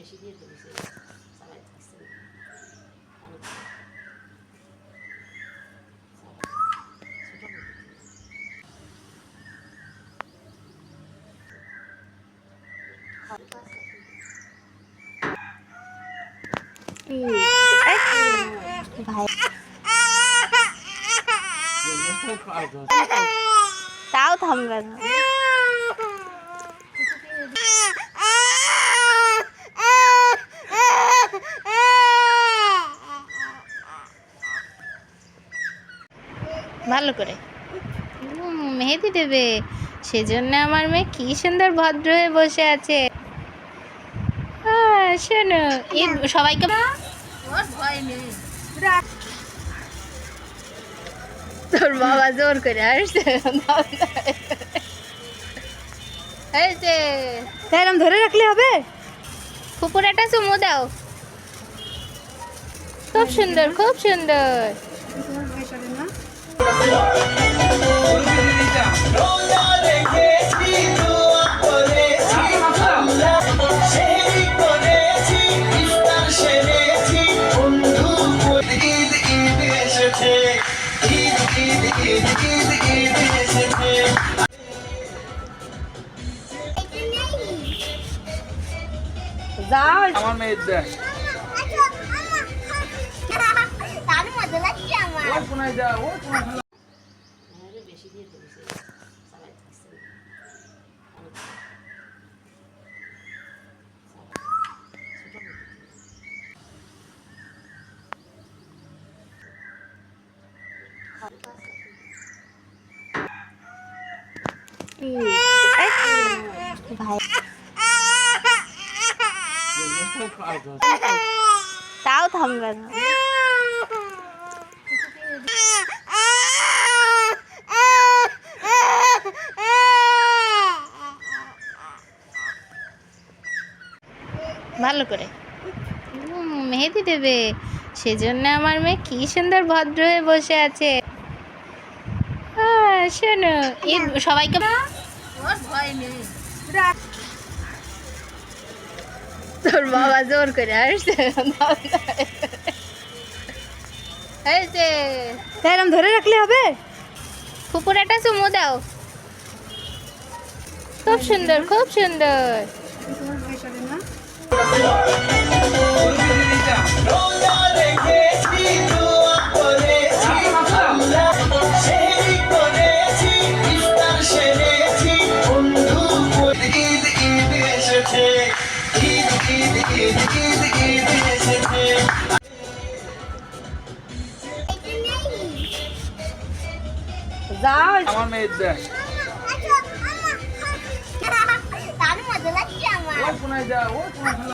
계시길바라세요嗯，哎，你拍，你拍，倒腾。ভালো করে। মেহেদি দেবে। সেজন্য আমার মেয়ে কি সুন্দর ভদ্র হয়ে বসে আছে। শোনো সবাইকে তোর বাবা জোর করে আসছে এরম ধরে রাখলে হবে? ফুপুর একটা চুমু দাও। খুব সুন্দর খুব সুন্দর। Güzel. Tamam Edde. Tanımadılar ki ama. Korkun Edde, korkun. তাও থামবে না। ভালো করে। মেহেদি দেবে। সেজন্য আমার মেয়ে কি সুন্দর ভদ্র হয়ে বসে আছে। শোনো সবাইকে তোর বাবা জোর করে আসছে। এরম ধরে রাখলে হবে? চুমু দাও। খুব সুন্দর খুব সুন্দর। saçı Gidi gidi gidi gidi gidi saçı Zaz. Tamam Edde. Tanımadılar ki ama. Oy Kunay'da, oy Kunay'da.